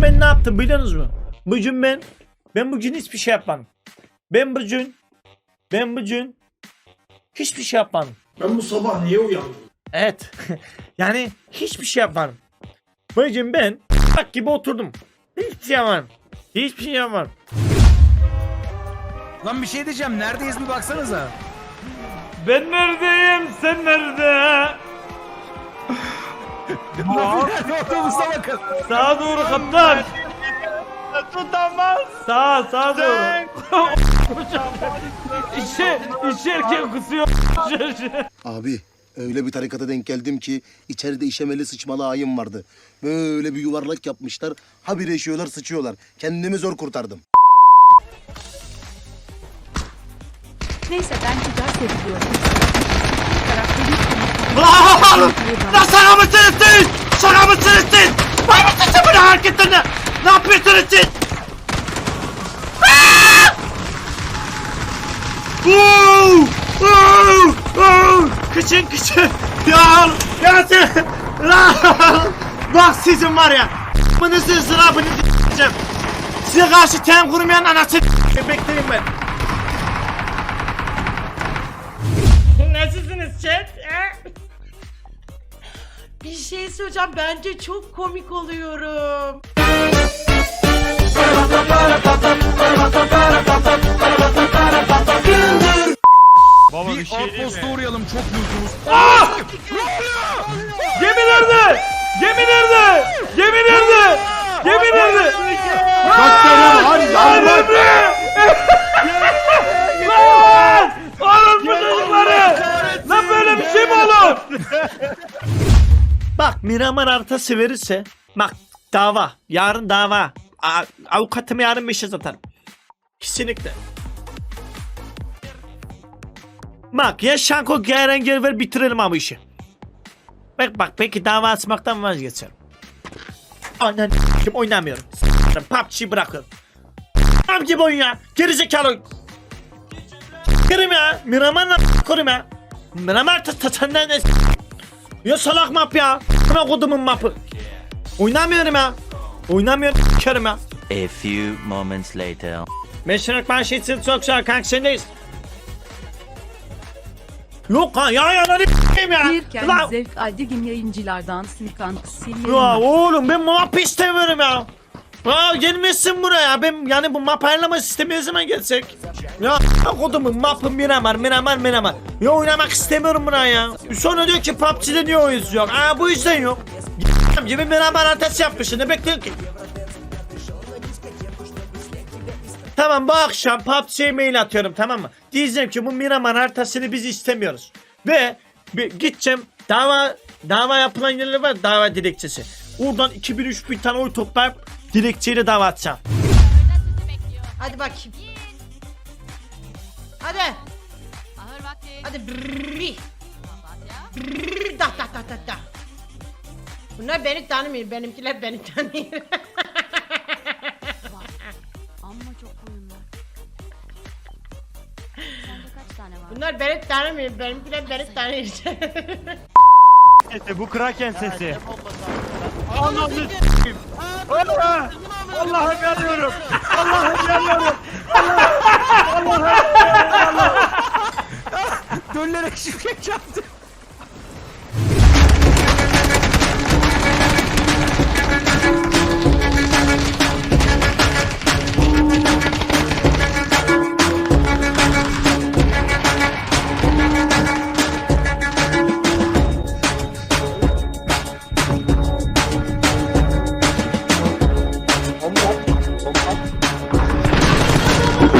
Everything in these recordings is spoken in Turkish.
bugün ben ne yaptım biliyorsunuz mu? Bugün ben ben bugün hiçbir şey yapmadım. Ben bugün ben bugün hiçbir şey yapmadım. Ben bu sabah niye uyandım? Evet. yani hiçbir şey yapmadım. Bugün ben bak gibi oturdum. Hiçbir şey yapmadım. Hiçbir şey yapmadım. Lan bir şey diyeceğim. Neredeyiz bir baksanıza. Ben neredeyim? Sen nerede? Nerede olduğumuza bakın. Sağa doğru kaptan. Tutamaz. Sağa, sağa doğru. İşe, işerken kusuyor. Abi öyle bir tarikata denk geldim ki içeride işemeli sıçmalı ayım vardı. Böyle bir yuvarlak yapmışlar. Habire işiyorlar sıçıyorlar. Kendimi zor kurtardım. Neyse ben güzel seviliyorum. Karakteri Lan! Lan şaka mısınız siz? Şaka mısınız siz? Var mısınız bunu hareketlerini? Ne yapıyorsunuz siz? Oo! Oo! Oo! Kıçın kıçın. Ya ya sen. Lan! Bak sizin var ya. Bunu siz sırabını s**eceğim. Size karşı tem kurmayan anasını bekleyin ben. Bir şey söyleyeceğim bence çok komik oluyorum. bir outpost'a uğrayalım. Çok mutluyuz. Gemi nerede? Gemi nerede? Gemi nerede? Gemi nerede? Bak tane var Lan Emre! Lan! Oğlum bu çocukları! Lan böyle bir şey mi olur? Bak Miramar haritası verirse bak dava. Yarın dava. A- avukatımı yarın meşaz atarım. Kesinlikle. Bak ya Şanko gelen gel ver bitirelim abi işi. Bak bak belki dava açmaktan vazgeçerim. Anan kim oynamıyorum. S**tim, PUBG bırakıyorum. PUBG oyun ya. Gerizekalı. Kırım ya. Miramar'la korum ya. Miramar ta ta senden ne s- Ya salak map ya. Buna kodumun mapı. Oynamıyorum ya. Oynamıyorum körüm ya. A few moments later. Meşrek ben şeysin çok güzel kanka sendeyiz. Yok ha ya ya lan ya. Birken zevk aldigin yayıncılardan Snikan Kısiri Ya oğlum ben map istemiyorum ya. Aa gelmesin buraya. Ben yani bu map ayarlama sistemi ne zaman gelsek? Ya kodumun mapı Miramar, Miramar, Miramar. Ya oynamak istemiyorum buna ya. Sonra diyor ki PUBG'de niye oyuncu yok? Aa bu yüzden yok. Gibi Miramar haritası yapmışsın. Ne bekliyorsun ki? Tamam bu akşam PUBG'ye mail atıyorum tamam mı? Diyeceğim ki bu Miramar haritasını biz istemiyoruz. Ve bir gideceğim dava dava yapılan yerler var dava dilekçesi. Oradan 2000-3000 tane oy toplayıp dilekçeyle dava atacağım. Hadi bakayım. Hadi. Ahır vakti. Hadi brrrri. Brrrri, Da da da da da. Bunlar beni tanımıyor. Benimkiler beni tanıyor. Amma çok koyun var. Sende kaç tane var? Bunlar beni tanımıyor. Benimkiler beni tanıyor. Bu Kraken sesi. Allah'ım s**eyim. Allah! Allah'ım yanıyorum. Allah'ım yanıyorum. Döllerek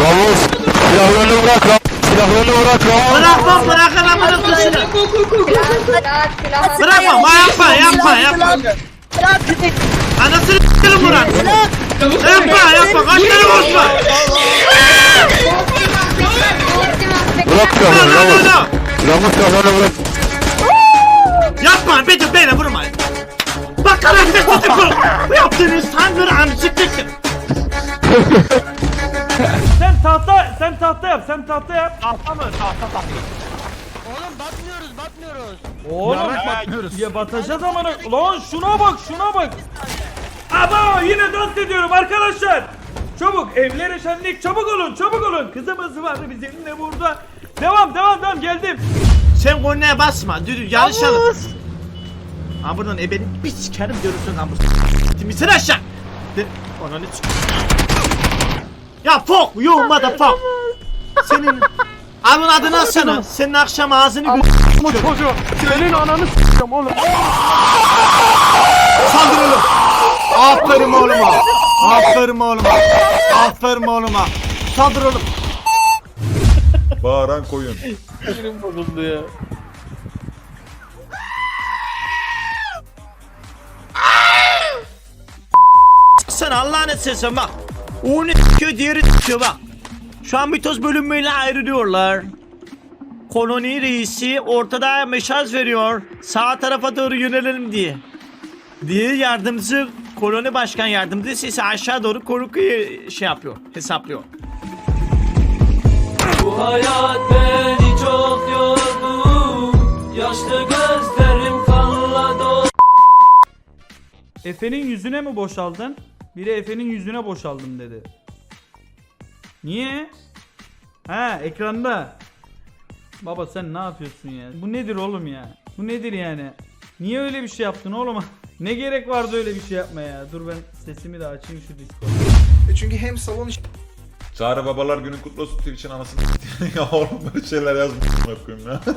şimşek çaktı. Bırakma bırakın amına kuşunu. Bırakma ma yapma yapma yapma. Anasını s**erim Murat. Yapma yapma kaç tane bozma. Bırak no no. Ramus kafana bırak. Yapma beni beni vurma. Bak karakter. Bu yaptığınız tam bir amcıklıktır. Sen tahta sen yap sen tahta yap. Tahta mı? Tahta tahta. Oğlum batmıyoruz batmıyoruz. Oğlum Yarak batmıyoruz. ya batacağız ama lan şuna bak şuna bak. Aba yine dans ediyorum arkadaşlar. Çabuk evlere şenlik çabuk olun çabuk olun. Kızımız var bizim de burada. Devam devam devam geldim. Sen kornaya basma. Dur dur yanlış alın. Ha buradan ebeni bir sikerim görürsün ha bu Timisen aşağı. De, ananı sik- Ya fuck you motherfuck. Senin Abun adını alsana. Senin akşam ağzını Bu çocuğu senin ananı s**eceğim oğlum. Saldır oğlum. Aferin oğluma. Aferin oğluma. Aferin oğluma. Saldır oğlum. Bağıran koyun. Sen Allah'ın sesi bak. Onu s**kıyor diğeri s**kıyor bak. Şu an mitoz bölünmeyle ayrılıyorlar. Koloni reisi ortada meşaz veriyor. Sağ tarafa doğru yönelelim diye. Diğer yardımcı koloni başkan yardımcısı ise aşağı doğru korukuyu şey yapıyor, hesaplıyor. Efe'nin yüzüne mi boşaldın? Biri Efe'nin yüzüne boşaldım dedi. Niye? Ha ekranda. Baba sen ne yapıyorsun ya? Bu nedir oğlum ya? Bu nedir yani? Niye öyle bir şey yaptın oğlum? ne gerek vardı öyle bir şey yapmaya? Dur ben sesimi de açayım şu Discord'da. Çağrı babalar günü kutlu olsun Twitch'in anasını ya oğlum böyle şeyler yazmış koyayım ya.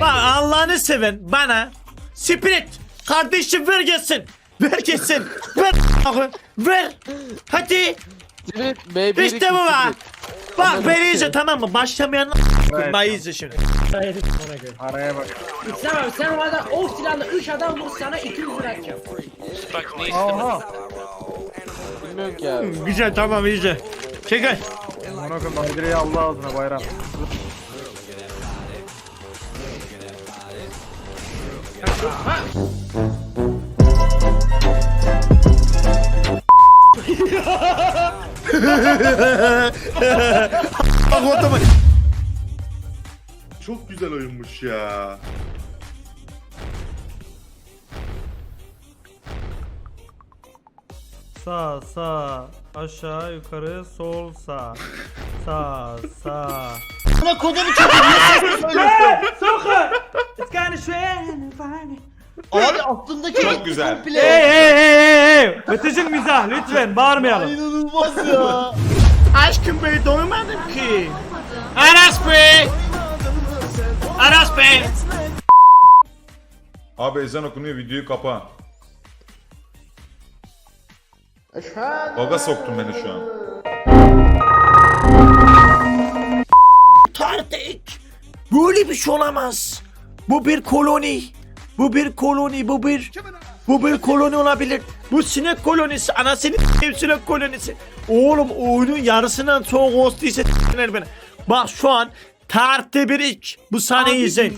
Bak Allah'ını seven bana Spirit kardeşim ver gelsin. Ver gelsin. Ver ver. Hadi. Evet, B1 İşte bu lan. Bak beni izle tamam mı? Başlamayanlar Evet. ben izle şimdi. Hayır ona göre. Araya bak. İslam sen o adam silahla 3 adam vur sana 200 lira atacağım. Bak ne istemez. Bilmiyorum ki abi. Hmm, güzel tamam izle. Çekil. Monaco Madrid'i Allah adına bayram. Ha Bak orada bak. Çok güzel oyunmuş ya. Sağ sağ aşağı yukarı sol sağ. Sağ sağ. Buna kodumu çok iyi Soka. It's kinda strange. Abi aklımdaki Çok güzel. Hey hey hey hey. Ötecin mizah lütfen bağırmayalım. İnanılmaz ya. Aşkım Bey doymadım ki. Aras Bey. Aras Bey. Abi ezan okunuyor videoyu kapa. Baga soktun beni şu an. Tartık. Böyle bir şey olamaz. Bu bir koloni. Bu bir koloni. Bu bir bu bir koloni olabilir. Bu sinek kolonisi. Anasını s**eyim sinek kolonisi. Oğlum oyunun yarısından çok host ise s**ler beni. Bak şu an tarihte bir ilk. Bu sahneyi izleyin.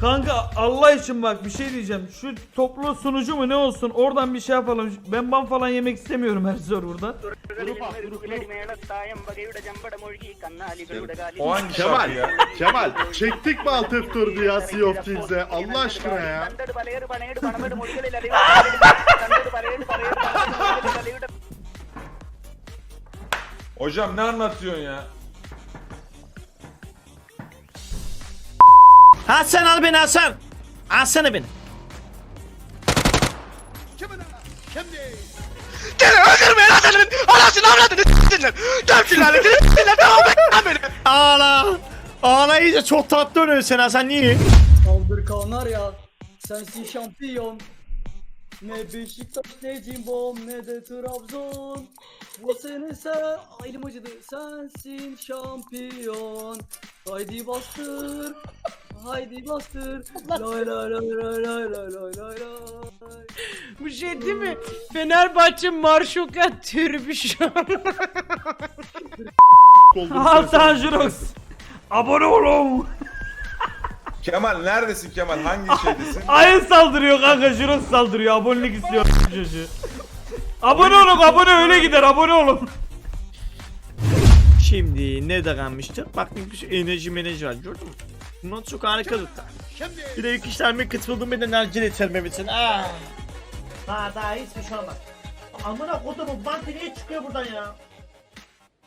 Kanka Allah için bak bir şey diyeceğim. Şu toplu sunucu mu ne olsun oradan bir şey yapalım. Ben ban falan yemek istemiyorum her serverda. O hangi Kemal, ya? Kemal çektik mi alt F4'ü ya Sea of Thieves'e? Allah aşkına ya. Hocam ne anlatıyorsun ya? Hasan al beni Hasan. Alsana beni. Ağla. Ağla iyice çok tatlı oynuyorsun sen Hasan niye? Saldır Kanarya, sensin şampiyon. Ne Beşiktaş ne Cimbom ne de Trabzon. Bu sene sen ayrım acıdı sensin şampiyon. Haydi bastır. Haydi bastır. Lay lay lay lay lay lay lay lay lay. Bu şey değil mi? Fenerbahçe Marşoka türbü şu an. Hasan Jirox. Abone olun. Kemal neredesin Kemal? Hangi şeydesin? Ayın saldırıyor kanka Jirox saldırıyor. Abonelik istiyor çocuğu. Abone olun abone öyle gider abone olun. Şimdi ne de kalmıştı? Bak bir şey enerji menajer var gördün mü? Bundan çok harika tuttu. Bir de yükselme kısmı beni enerjiyle içermemişsin. Aa. Ha daha hiçbir şey olmaz. Amına kodumun bantı niye çıkıyor buradan ya?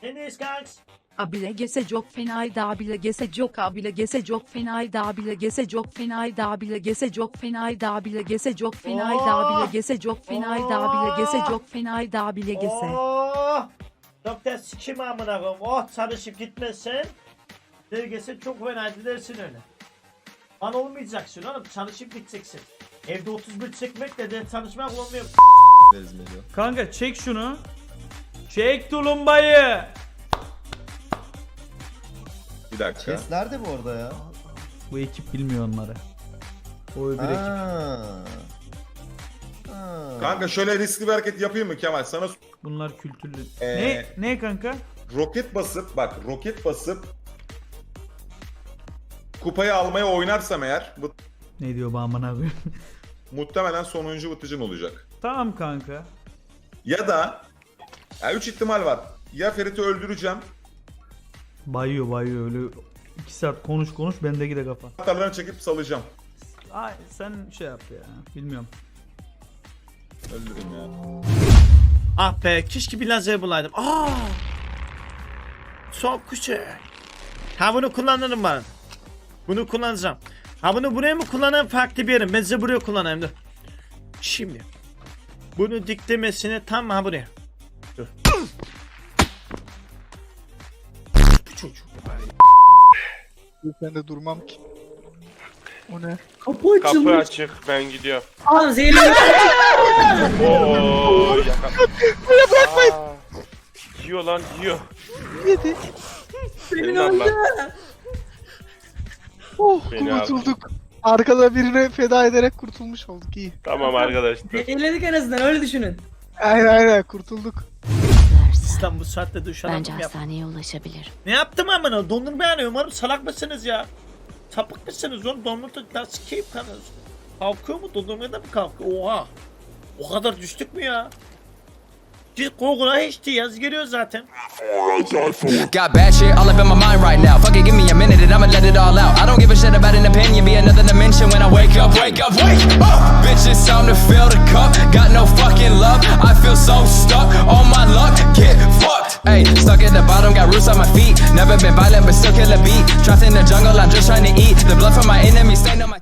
Enes kanks. Abile gese çok fenaydı abile gese çok abile gese çok fenaydı abile gese çok fenaydı abile gese çok fenaydı abile gese çok fenaydı abile gese çok fenaydı abile gese çok fenaydı abile gese. Oh! Doktor sikim amına koyayım. Oh çalışıp gitmezsen. Dergesi çok fenaydı dersin öyle. Lan olmayacaksın oğlum çalışıp gideceksin. Evde 31 çekmek de çalışmak olmuyor. Kanka çek şunu. Çek tulumbayı. Bir dakika. nerede bu arada ya? Bu ekip bilmiyor onları. O öbür ekip. Kanka şöyle riskli bir hareket yapayım mı Kemal? Sana s- Bunlar kültürlü. Ee, Ne ne kanka? roket basıp bak roket basıp kupayı almaya oynarsam eğer bu Ne diyor bu amına koyayım? muhtemelen sonuncu vıtıcın olacak. tamam kanka. Ya da ya üç ihtimal var. Ya Ferit'i öldüreceğim. Bayıyor bayıyor öyle 2 saat konuş konuş bendeki de kafa. Atarlarını çekip salacağım. Ay sen şey yap ya. Bilmiyorum. Öldüreyim ya. Ah be keşke bir lazer bulaydım. Aa! Çok güzel. Ha bunu kullanırım ben. Bunu kullanacağım. Ha bunu buraya mı kullanayım farklı bir yerim. Ben size buraya kullanayım dur. Şimdi. Bunu diklemesine tam ha buraya. Dur. Bu çocuk. Ben de durmam ki. O ne? Kapı açılmış. açık ben gidiyorum. Aa zehirli. Oo yaka. Aa, Yiyor lan yiyor. Yedi. Allah. öldü. Oh Beni al. kurtulduk. Arkada birine feda ederek kurtulmuş olduk iyi. Tamam arkadaşlar. Zehirledik en azından öyle düşünün. Aynen aynen kurtulduk. İslam bu saatte duş Bence yap. hastaneye ulaşabilirim. Ne yaptım amına? Dondurma yanıyorum oğlum. Salak mısınız ya? Sapık mısınız oğlum? Dondurma nasıl keyif kanıyorsun? Kalkıyor mu? Dondurmaya da mı kalkıyor? Oha. O kadar düştük mü ya? Git Google'a HD yaz geliyor zaten. Got bad shit all up in my mind right now. Fuck it, give me minute I'ma let it all out. I don't give a shit about an opinion, be another dimension when I wake up. Wake up, wake up. Bitch, it's time to fill the cup. Got no fucking love. I feel so stuck on my luck. Get fucked. Hey, stuck at the bottom, got roots on my feet. Never been violent, but still kill a beat. Trapped in the jungle, I'm just trying to eat. The blood from my enemies stain on my